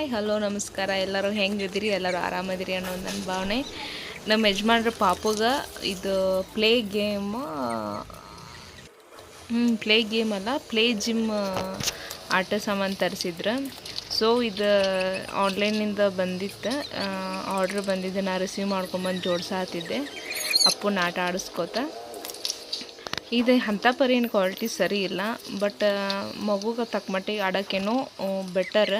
Hi, hello, ನಮಸ್ಕಾರ. ಎಲ್ಲರೂ ಹೆಂಗಿದ್ದೀರಿ? ಎಲ್ಲರೂ ಆರಾಮದಿರಿ ಅನ್ನೋ ನನ್ನ ಭಾವನೆ. ನಮ್ಮ ಯಜಮಾನ್ರ ಪಾಪುಗ ಇದು ಪ್ಲೇ ಗೇಮ್ ಹ್ಞೂ ಪ್ಲೇ ಗೇಮ್ ಅಲ್ಲ ಪ್ಲೇ ಜಿಮ್ ಆಟ ಸಾಮಾನು ತರಿಸಿದ್ರು. ಸೊ ಇದು ಆನ್ಲೈನಿಂದ ಬಂದಿತ್ತು. ಆರ್ಡ್ರ್ ಬಂದಿದ್ದೆ, ನಾ ರಿಸೀವ್ ಮಾಡ್ಕೊಂಬಂದು ಜೋಡ್ಸಾತಿದ್ದೆ ಅಪ್ಪನ ಆಟ ಆಡಿಸ್ಕೋತ. ಇದು ಅಂಥ ಪರಿ ಏನು ಕ್ವಾಲಿಟಿ ಸರಿ ಇಲ್ಲ ಬಟ್ ಮಗುಗೆ ತಕ್ಕ ಮಟ್ಟಿಗೆ ಆಡೋಕ್ಕೇನೋ ಬೆಟರ್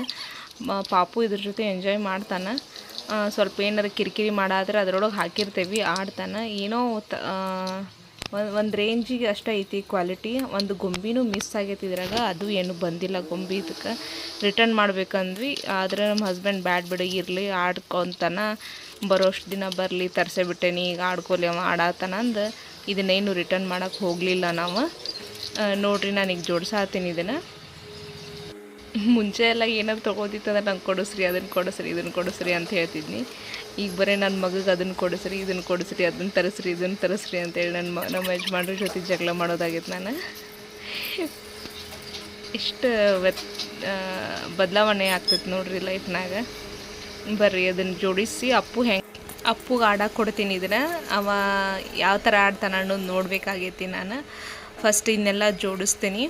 ಪಾಪು ಇದ್ರ ಜೊತೆ ಎಂಜಾಯ್ ಮಾಡ್ತಾನೆ. ಸ್ವಲ್ಪ ಏನಾರ ಕಿರಿಕಿರಿ ಮಾಡಾದ್ರೆ ಅದರೊಳಗೆ ಹಾಕಿರ್ತೇವೆ, ಆಡ್ತಾನೆ. ಏನೋ ಒಂದು ರೇಂಜಿಗೆ ಅಷ್ಟೇ ಐತಿ ಕ್ವಾಲಿಟಿ ಒಂದು ಗೊಂಬಿನೂ ಮಿಸ್ ಆಗೈತಿ ಇದ್ರಾಗ, ಅದು ಏನು ಬಂದಿಲ್ಲ ಗೊಂಬಿ ಇದಕ್ಕೆ. ರಿಟರ್ನ್ ಮಾಡ್ಬೇಕಂದ್ವಿ, ಆದರೆ ನಮ್ಮ ಹಸ್ಬೆಂಡ್ ಬ್ಯಾಡ್ ಬಿಡು, ಇರಲಿ, ಆಡ್ಕೊತಾನ. ಬರೋಷ್ಟು ದಿನ ಬರಲಿ, ತರಿಸೇ ಬಿಟ್ಟೇನಿ, ಈಗ ಆಡ್ಕೊಲಿ ಅವ ಆಡಾತನಂದು ಇದನ್ನೇನು ರಿಟರ್ನ್ ಮಾಡೋಕ್ಕೆ ಹೋಗಲಿಲ್ಲ ನಾವು. ನೋಡ್ರಿ ನಾನು ಈಗ ಜೋಡ್ಸಾತೀನಿ ಇದನ್ನು. ಮುಂಚೆ ಎಲ್ಲ ಏನಾದ್ರು ತೊಗೋದಿತ್ತಂದ್ರೆ ನಂಗೆ ಕೊಡಿಸ್ರಿ ಅದನ್ನು ಕೊಡಿಸ್ರಿ ಇದನ್ನು ಕೊಡಿಸ್ರಿ ಅಂತ ಹೇಳ್ತಿದ್ನಿ. ಈಗ ಬರೀ ನನ್ನ ಮಗಗೆ ಅದನ್ನು ಕೊಡಿಸ್ರಿ ಇದನ್ನು ಕೊಡಿಸ್ರಿ ಅದನ್ನು ತರಿಸ್ರಿ ಇದನ್ನು ತರಿಸ್ರಿ ಅಂತೇಳಿ ನನ್ನ ನಮ್ಮ ಯಜಮಾನ್ರ ಜೊತೆ ಜಗಳ ಮಾಡೋದಾಗಿತ್ತು ನಾನು. ಇಷ್ಟು ವ್ಯತ್ ಬದಲಾವಣೆ ಆಗ್ತೈತೆ ನೋಡ್ರಿ ಲೈಫ್ನಾಗ ಬರ್ರಿ ಅದನ್ನು ಜೋಡಿಸಿ ಅಪ್ಪು ಹೆಂಗೆ ಅಪ್ಪುಗೆ ಆಡಕ್ಕೆ ಕೊಡ್ತೀನಿ ಇದನ್ನು ಅವ ಯಾವ ಥರ ಆಡ್ತಾನೆ ಅನ್ನೋದು ನೋಡಬೇಕಾಗೈತಿ ನಾನು. ಫಸ್ಟ್ ಇನ್ನೆಲ್ಲ ಜೋಡಿಸ್ತೀನಿ.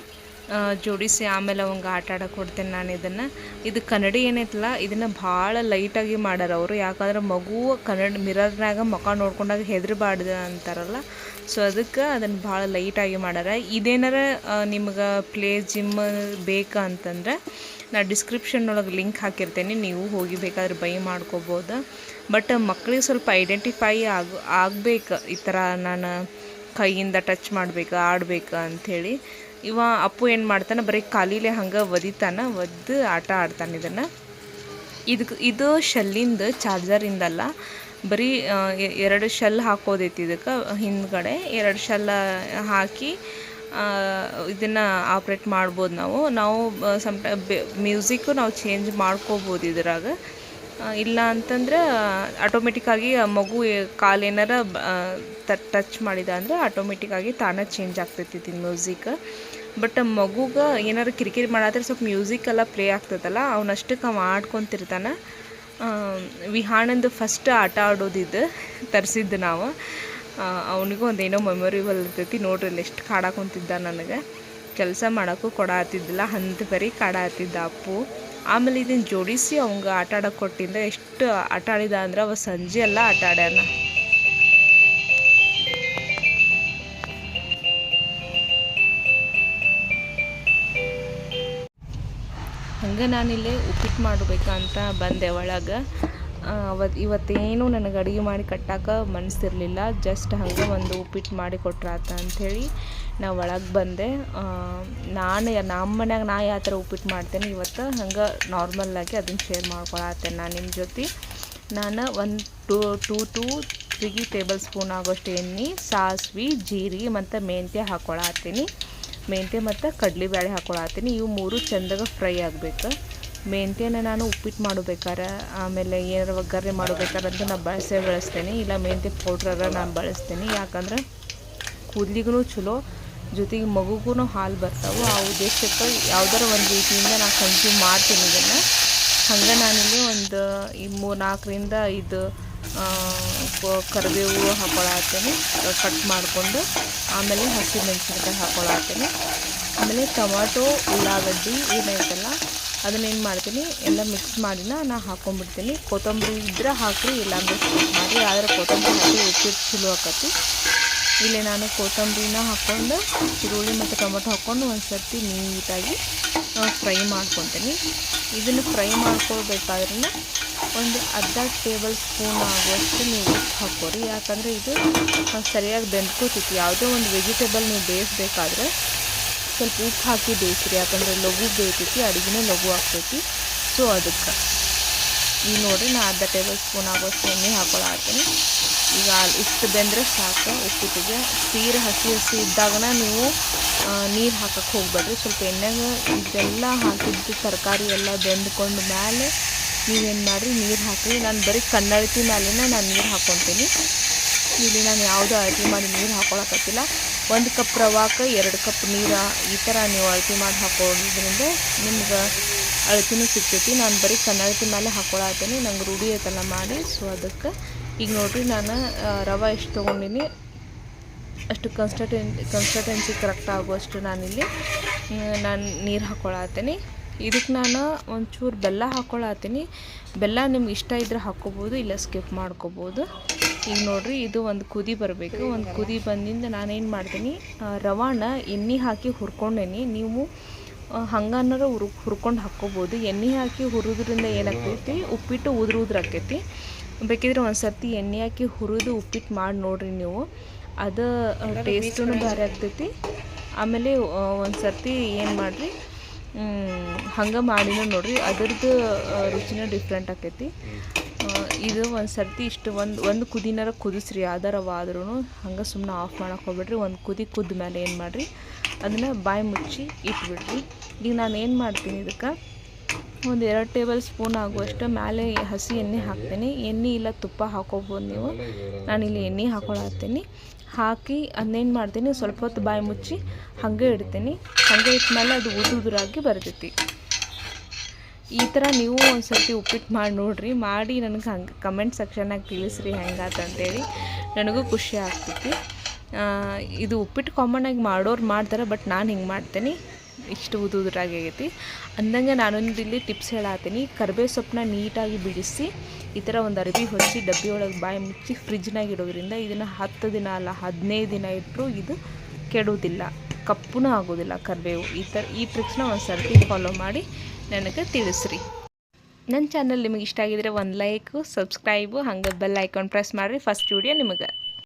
ಜೋಡಿಸಿ ಆಮೇಲೆ ಅವಂಗೆ ಆಟ ಆಡಕ್ಕೆ ಕೊಡ್ತೇನೆ ನಾನು ಇದನ್ನು. ಇದು ಕನ್ನಡಿ ಏನೈತಲ್ಲ, ಇದನ್ನು ಭಾಳ ಲೈಟಾಗಿ ಮಾಡ್ಯಾರ ಅವರು. ಯಾಕಂದ್ರೆ ಮಗು ಕನ್ನಡ ಮಿರರ್ನಾಗ ಮುಖ ನೋಡ್ಕೊಂಡಾಗ ಹೆದರಬಾರ್ದು ಅಂತಾರಲ್ಲ. ಸೊ ಅದಕ್ಕೆ ಅದನ್ನು ಭಾಳ ಲೈಟಾಗಿ ಮಾಡ್ಯಾರ ಇದೇನಾರ ನಿಮ್ಗೆ ಪ್ಲೇ ಜಿಮ್ ಬೇಕಾ ಅಂತಂದ್ರೆ ನಾ ಡಿಸ್ಕ್ರಿಪ್ಷನ್ ಒಳಗೆ ಲಿಂಕ್ ಹಾಕಿರ್ತೇನೆ. ನೀವು ಹೋಗಿ ಬೇಕಾದ್ರೆ ಬೈ ಮಾಡ್ಕೋಬೋದು. ಬಟ್ ಮಕ್ಕಳಿಗೆ ಸ್ವಲ್ಪ ಐಡೆಂಟಿಫೈ ಆಗ, ಆಗ್ಬೇಕು. ಈ ಥರ ನಾನು ಕೈಯಿಂದ ಟಚ್ ಮಾಡಬೇಕು, ಆಡ್ಬೇಕು ಅಂಥೇಳಿ ಇವ ಅಪ್ಪು ಏನು ಮಾಡ್ತಾನೆ, ಬರೀ ಕಾಲಿಲೆ ಹಂಗೆ ಒದಿತಾನ, ಒದ್ದು ಆಟ ಆಡ್ತಾನೆ ಇದನ್ನು. ಇದಕ್ಕೆ ಇದು ಶೆಲ್ಲಿಂದ, ಚಾರ್ಜರಿಂದಲ್ಲ, ಬರೀ ಎರಡು ಶೆಲ್ ಹಾಕೋದೈತಿ ಇದಕ್ಕೆ, ಹಿಂದ್ಗಡೆ ಎರಡು ಶೆಲ್ ಹಾಕಿ ಇದನ್ನು ಆಪ್ರೇಟ್ ಮಾಡ್ಬೋದು ನಾವು. ನಾವು ಸಮ್ಟೈ ಮ್ಯೂಸಿಕ್ಕು ನಾವು ಚೇಂಜ್ ಮಾಡ್ಕೋಬೋದು ಇದ್ರಾಗ. ಇಲ್ಲ ಅಂತಂದ್ರೆ ಆಟೋಮೆಟಿಕ್ಕಾಗಿ ಮಗು ಕಾಲು ಏನಾರ ಟಚ್ ಮಾಡಿದ ಅಂದರೆ ಆಟೋಮೆಟಿಕ್ಕಾಗಿ ತಾನೇ ಚೇಂಜ್ ಆಗ್ತೈತಿ ಇದು ಮ್ಯೂಸಿಕ್ ಬಟ್ ಮಗುಗೆ ಏನಾರ ಕಿರಿಕಿರಿ ಮಾಡಾದ್ರೆ ಸ್ವಲ್ಪ ಮ್ಯೂಸಿಕ್ ಎಲ್ಲ ಪ್ಲೇ ಆಗ್ತದಲ್ಲ, ಅವನಷ್ಟಕ್ಕೆ ಅವ ಆಡ್ಕೊತಿರ್ತಾನೆ. ವಿಹಾಣಂದು ಫಸ್ಟ್ ಆಟ ಆಡೋದಿದ್ದು ತರಿಸಿದ್ದು ನಾವು. ಅವನಿಗೂ ಒಂದೇನೋ ಮೆಮೊರಿಬಲ್ ಇರ್ತೈತಿ, ನೋಡ್ರಿ ಅಲ್ಲಿ ಎಷ್ಟು ಕಾಡಾಕೊಂತಿದ್ದ ನನಗೆ. ಕೆಲಸ ಮಾಡೋಕ್ಕೂ ಕೊಡಾತಿದ್ದಿಲ್ಲ ಅಂತ ಬರೀ ಕಾಡಾತಿದ್ದ ಅಪ್ಪು. ಆಮೇಲೆ ಇದನ್ನು ಜೋಡಿಸಿ ಅವಂಗೆ ಆಟ ಆಡೋಕೆ ಕೊಟ್ಟಿಂದ ಎಷ್ಟು ಆಟ ಆಡಿದ ಅಂದ್ರೆ ಅವ ಸಂಜೆ ಎಲ್ಲ ಆಟ ಆಡ್ಯಾನ. ಹಂಗೆ ನಾನಿಲ್ಲಿ ಉಪ್ಪಿಟ್ಟು ಮಾಡಬೇಕಂತ ಬಂದೆ ಒಳಗೆ. ಅವತ್ತು ಇವತ್ತೇನು ನನಗೆ ಅಡುಗೆ ಮಾಡಿ ಕಟ್ಟಾಕ ಮನಸ್ಸಿರಲಿಲ್ಲ ಜಸ್ಟ್ ಹಂಗೆ ಒಂದು ಉಪ್ಪಿಟ್ಟು ಮಾಡಿ ಕೊಟ್ರಾತ ಅಂಥೇಳಿ ನಾ ಒಳಗೆ ಬಂದೆ. ನಾನು ನಮ್ಮ ಮನ್ಯಾಗ ನಾ ಯಾವ ಥರ ಉಪ್ಪಿಟ್ಟು ಮಾಡ್ತೇನೆ ಇವತ್ತು ಹಂಗೆ ನಾರ್ಮಲ್ಲಾಗಿ ಅದನ್ನು ಶೇರ್ ಮಾಡ್ಕೊಳತ್ತೇನೆ ನಾನು ನಿಮ್ಮ ಜೊತೆ. ನಾನು ಒಂದು two two, to, three table spoon ಆಗೋಷ್ಟು ಎಣ್ಣೆ, ಸಾಸ್ವೆ ಜೀರಿಗೆ ಮತ್ತು ಮೆಂತ್ಯ ಹಾಕ್ಕೊಳತ್ತೀನಿ ಮೆಂತ್ಯ ಮತ್ತು ಕಡಲೆಬೇಳೆ ಹಾಕ್ಕೊಳತ್ತೀನಿ ಇವು ಮೂರು ಚೆಂದಾಗ ಫ್ರೈ ಆಗಬೇಕು. ಮೆಂತ್ಯನ ನಾನು ಉಪ್ಪಿಟ್ಟು ಮಾಡಬೇಕಾರೆ ಆಮೇಲೆ ಏನಾರ ಒಗ್ಗರಣೆ ಮಾಡಬೇಕಾದ್ರೆ ಅಂತ ನಾನು ಬಳಸೇ ಬಳಸ್ತೇನೆ. ಇಲ್ಲ ಮೆಂತ್ಯ ಪೌಡ್ರರ ನಾನು ಬಳಸ್ತೇನೆ. ಯಾಕಂದ್ರೆ ಕೂದಲಿಗೂ ಚಲೋ, ಜೊತೆಗೆ ಮಗುಗೂ ಹಾಲು ಬರ್ತಾವೆ. ಆ ಉದ್ದೇಶಕ್ಕೆ ಯಾವ್ದಾರ ಒಂದು ರೀತಿಯಿಂದ ನಾನು ಕನ್ಸ್ಯೂಮ್ ಮಾಡ್ತೀನಿ ಇದನ್ನು. ಹಂಗೆ ನಾನಿಲ್ಲಿ ಒಂದು ಈ ಮೂರು ನಾಲ್ಕರಿಂದ ಐದು ಕರಿಬೇವು ಹಾಕೊಳತ್ತೀನಿ ಕಟ್ ಮಾಡಿಕೊಂಡು, ಆಮೇಲೆ ಹಸಿಮೆಣಸಿನ್ಕಾಯಿ ಹಾಕೊಳತ್ತೀನಿ ಆಮೇಲೆ ಟೊಮಾಟೊ, ಉಳ್ಳಾಗಡ್ಡಿ ಏನೈತಲ್ಲ ಅದನ್ನೇನು ಮಾಡ್ತೀನಿ, ಎಲ್ಲ ಮಿಕ್ಸ್ ಮಾಡಿನ ನಾ ಹಾಕೊಂಡ್ಬಿಡ್ತೀನಿ ಕೊತ್ತಂಬರಿ ಇದ್ರೆ ಹಾಕಿರಿ, ಇಲ್ಲಾಂದ್ರೆ ಸ್ಕಿಪ್ ಮಾಡಿ, ಆದರೆ ಕೊತ್ತಂಬರಿ ಹಾಕಿ ಉಪ್ಪಿಟ್ಟು ಚಲೋ ಆಕತಿ. ಇಲ್ಲಿ ನಾನು ಕೊತ್ತಂಬರಿನ ಹಾಕ್ಕೊಂಡು, ಈರುಳ್ಳಿ ಮತ್ತು ಟೊಮೊಟೊ ಹಾಕ್ಕೊಂಡು ಒಂದು ಸರ್ತಿ ನೀಟಾಗಿ ಫ್ರೈ ಮಾಡ್ಕೊತೀನಿ. ಇದನ್ನು ಫ್ರೈ ಮಾಡ್ಕೊಳ್ಬೇಕಾದ್ರೆ ಒಂದು ಅರ್ಧ ಟೇಬಲ್ ಸ್ಪೂನ್ ಆಗುವಷ್ಟು ನೀವು ಉಪ್ಪು ಹಾಕೋರಿ ಯಾಕಂದರೆ ಇದು ಸರಿಯಾಗಿ ಬೆಂದ್ಕೋತೈತಿ ಯಾವುದೇ ಒಂದು ವೆಜಿಟೇಬಲ್ ನೀವು ಬೇಯಿಸ್ಬೇಕಾದ್ರೆ ಸ್ವಲ್ಪ ಉಪ್ಪು ಹಾಕಿ ಬೇಯಿಸ್ರಿ. ಯಾಕಂದರೆ ಲಘು ಬೇಯ್ತೈತಿ, ಅಡುಗೆನೇ ಲಘು ಆಗ್ತೈತಿ. ಸೊ ಅದಕ್ಕೆ. ಈಗ ನೋಡಿರಿ ನಾನು ಅರ್ಧ ಟೇಬಲ್ ಸ್ಪೂನ್ ಆಗೋಷ್ಟು ಎಣ್ಣೆ ಹಾಕೊಳ್ಳಾಕ್ತೀನಿ ಈಗ ಇಷ್ಟು ಬೆಂದರೆ ಸಾಕು. ಉಪ್ಪಿಟ್ಟಿಗೆ ತೀರ ಹಸಿ ಹಸಿ ಇದ್ದಾಗನ ನೀವು ನೀರು ಹಾಕಕ್ಕೆ ಹೋಗ್ಬೇಡ್ರಿ. ಸ್ವಲ್ಪ ಎಣ್ಣೆಗೆ ಇದೆಲ್ಲ ಹಾಕಿದ್ದು, ತರಕಾರಿ ಎಲ್ಲ ಬೆಂದ್ಕೊಂಡ ಮೇಲೆ ನೀವೇನು ಮಾಡಿರಿ, ನೀರು ಹಾಕಿ ನಾನು ಬರೀ ಕನ್ನಡತಿ ಮೇಲೆ ನಾನು ನೀರು ಹಾಕ್ಕೊತೀನಿ ಇಲ್ಲಿ ನಾನು ಯಾವುದು ಅಳತೆ ಮಾಡಿ ನೀರು ಹಾಕೊಳಕತ್ತಿಲ್ಲ ಒಂದು ಕಪ್ ರವಾಕ್ಕೆ ಎರಡು ಕಪ್ ನೀರು, ಈ ಥರ ನೀವು ಅಳತೆ ಮಾಡಿ ಹಾಕೋದ್ರಿಂದ ನಿಮ್ಗೆ ಅಳತಿನೂ ಸಿಗ್ತೈತಿ. ನಾನು ಬರೀ ಕನ್ನಡತಿ ಮೇಲೆ ಹಾಕೊಳತ್ತೀನಿ ನಂಗೆ ರೂಢಿ ಐತಲ್ಲ ಮಾಡಿ. ಸೊ ಅದಕ್ಕೆ ಈಗ ನೋಡ್ರಿ ನಾನು ರವೆ ಎಷ್ಟು ತೊಗೊಂಡಿನಿ. ಅಷ್ಟು ಕನ್ಸ್ಟಟೆನ್ ಕನ್ಸ್ಟೆನ್ಸಿ ಕರೆಕ್ಟ್ ಆಗುವಷ್ಟು ನಾನಿಲ್ಲಿ ನಾನು ನೀರು ಹಾಕ್ಕೊಳತ್ತೀನಿ ಇದಕ್ಕೆ ನಾನು ಒಂಚೂರು ಬೆಲ್ಲ ಹಾಕ್ಕೊಳತ್ತೀನಿ ಬೆಲ್ಲ ನಿಮ್ಗೆ ಇಷ್ಟ ಇದ್ರೆ ಹಾಕ್ಕೊಬೋದು ಇಲ್ಲ ಸ್ಕಿಪ್ ಮಾಡ್ಕೋಬೋದು. ಈಗ ನೋಡ್ರಿ, ಇದು ಒಂದು ಕುದಿ ಬರಬೇಕು. ಒಂದು ಕುದಿ ಬಂದಿಂದ ನಾನೇನು ಮಾಡ್ತೀನಿ ರವಾನ ಎಣ್ಣೆ ಹಾಕಿ ಹುರ್ಕೊಂಡೇನಿ. ನೀವು ಹಂಗನ್ನಾರ ಹುರ್, ಹುರ್ಕೊಂಡು ಹಾಕ್ಕೋಬೋದು. ಎಣ್ಣೆ ಹಾಕಿ ಹುರಿದ್ರಿಂದ ಏನಾಗ್ತೈತಿ, ಉಪ್ಪಿಟ್ಟು ಉದುರು ಉದುರು ಆಕೈತಿ. ಬೇಕಿದ್ರೆ ಒಂದು ಸರ್ತಿ ಎಣ್ಣೆ ಹಾಕಿ ಹುರಿದು ಉಪ್ಪಿಟ್ಟು ಮಾಡಿ ನೋಡ್ರಿ ನೀವು. ಅದು ಟೇಸ್ಟೂ ಭಾರಿ ಆಗ್ತೈತಿ. ಆಮೇಲೆ ಒಂದು ಸರ್ತಿ ಏನು ಮಾಡಿರಿ ಹಂಗೆ ಮಾಡಿನೂ ನೋಡ್ರಿ. ಅದ್ರದ್ದು ರುಚಿನ ಡಿಫ್ರೆಂಟ್ ಆಕೈತಿ. ಇದು ಒಂದು ಸರ್ತಿ ಇಷ್ಟು ಒಂದು ಒಂದು ಕುದಿನಾರ ಕುದಿಸ್ರಿ ಯಾವ್ದಾರವಾದ್ರೂ ಹಂಗೆ ಸುಮ್ಮನೆ ಆಫ್ ಮಾಡೋಕೆ ಹೋಗ್ಬಿಡ್ರಿ. ಒಂದು ಕುದಿ ಕುದ್ದ ಮೇಲೆ ಏನು ಮಾಡಿರಿ, ಅದನ್ನು ಬಾಯಿ ಮುಚ್ಚಿ ಇಟ್ಬಿಡ್ರಿ. ಈಗ ನಾನು ಏನು ಮಾಡ್ತೀನಿ ಇದಕ್ಕೆ, ಒಂದು ಎರಡು ಟೇಬಲ್ ಸ್ಪೂನ್ ಆಗುವಷ್ಟು ಮೇಲೆ ಹಸಿ ಎಣ್ಣೆ ಹಾಕ್ತೀನಿ. ಎಣ್ಣೆ ಇಲ್ಲ ತುಪ್ಪ ಹಾಕೋಬೋದು ನೀವು. ನಾನಿಲ್ಲಿ ಎಣ್ಣೆ ಹಾಕೊಳತ್ತೀನಿ ಹಾಕಿ ಅದನ್ನೇನು ಮಾಡ್ತೀನಿ, ಸ್ವಲ್ಪ ಹೊತ್ತು ಬಾಯಿ ಮುಚ್ಚಿ ಹಾಗೆ ಇಡ್ತೀನಿ. ಹಾಗೆ ಇಟ್ಮೇಲೆ ಅದು ಉದು ಉದುರಾಗಿ ಬರ್ತೈತಿ. ಈ ಥರ ನೀವು ಒಂದು ಸರ್ತಿ ಉಪ್ಪಿಟ್ಟು ಮಾಡಿ ನೋಡಿರಿ. ಮಾಡಿ ನನಗೆ ಹಂಗೆ ಕಮೆಂಟ್ ಸೆಕ್ಷನ್ನಾಗ ತಿಳಿಸ್ರಿ ಹೆಂಗಾತಂತೇಳಿ ನನಗೂ ಖುಷಿ ಆಗ್ತೈತಿ. ಇದು ಉಪ್ಪಿಟ್ಟು ಕಾಮನ್ನಾಗಿ ಮಾಡೋರು ಮಾಡ್ತಾರೆ ಬಟ್ ನಾನು ಹಿಂಗೆ ಮಾಡ್ತೀನಿ. ಇಷ್ಟು ಉದುದ್ರಾಗಿ ಆಗೈತಿ. ಅಂದಂಗೆ ನಾನೊಂದು ಇಲ್ಲಿ ಟಿಪ್ಸ್ ಹೇಳತ್ತೀನಿ ಕರ್ಬೇ ಸೊಪ್ಪನ್ನ ನೀಟಾಗಿ ಬಿಡಿಸಿ, ಈ ಥರ ಒಂದು ಅರಬಿ ಹೊಚ್ಚಿ ಡಬ್ಬಿ ಒಳಗೆ ಬಾಯಿ ಮುಚ್ಚಿ ಫ್ರಿಜ್ನಾಗ ಇಡೋದ್ರಿಂದ ಇದನ್ನು ಹತ್ತು ದಿನ ಅಲ್ಲ ಹದಿನೈದು ದಿನ ಇಟ್ಟರು ಇದು ಕೆಡುವುದಿಲ್ಲ, ಕಪ್ಪುನೂ ಆಗೋದಿಲ್ಲ ಕರಿಬೇವು. ಈ ಥರ ಈ ಟ್ರಿಕ್ಸ್ನ ಒಂದು ಸರ್ತಿ ಫಾಲೋ ಮಾಡಿ ನನಗೆ ತಿಳಿಸ್ರಿ. ನನ್ನ ಚಾನಲ್ ನಿಮಗೆ ಇಷ್ಟ ಆಗಿದ್ರೆ ಒಂದು ಲೈಕು ಸಬ್ಸ್ಕ್ರೈಬು ಹಂಗೆ ಬೆಲ್ ಐಕಾನ್ ಪ್ರೆಸ್ ಮಾಡಿರಿ ಫಸ್ಟ್ ವಿಡಿಯೋ ನಿಮಗೆ.